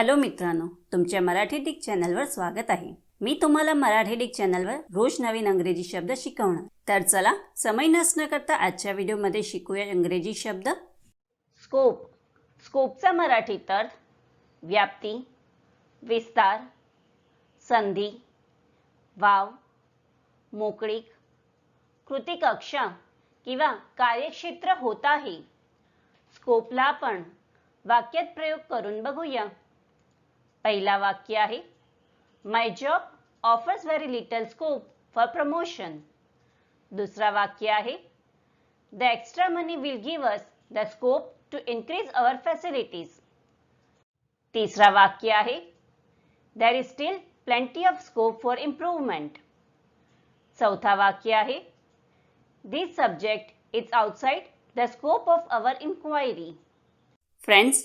Hello मित्रांनो तुमच्या Marathi Dick चॅनलवर स्वागत आहे. मी तुम्हाला मराठी डिक चॅनलवर रोज नवीन अंग्रेजी शब्द शिकवणार. तर चला समय नसणं करता आजच्या व्हिडिओमध्ये शिकूया इंग्रजी शब्द. स्कोप. स्कोपचा मराठी अर्थ व्याप्ती विस्तार संधी वाव मोकळीक कृतिकक्षा किंवा कार्यक्षेत्र होत आहे. स्कोपला आपण वाक्यात प्रयोग करून बघूया. पहिला वाक्य आहे my job offers very little scope for promotion दुसरा वाक्य आहे the extra money will give us the scope to increase our facilities तिसरा वाक्य आहे there is still plenty of scope for improvement चौथा वाक्य आहे this subject is outside the scope of our inquiry friends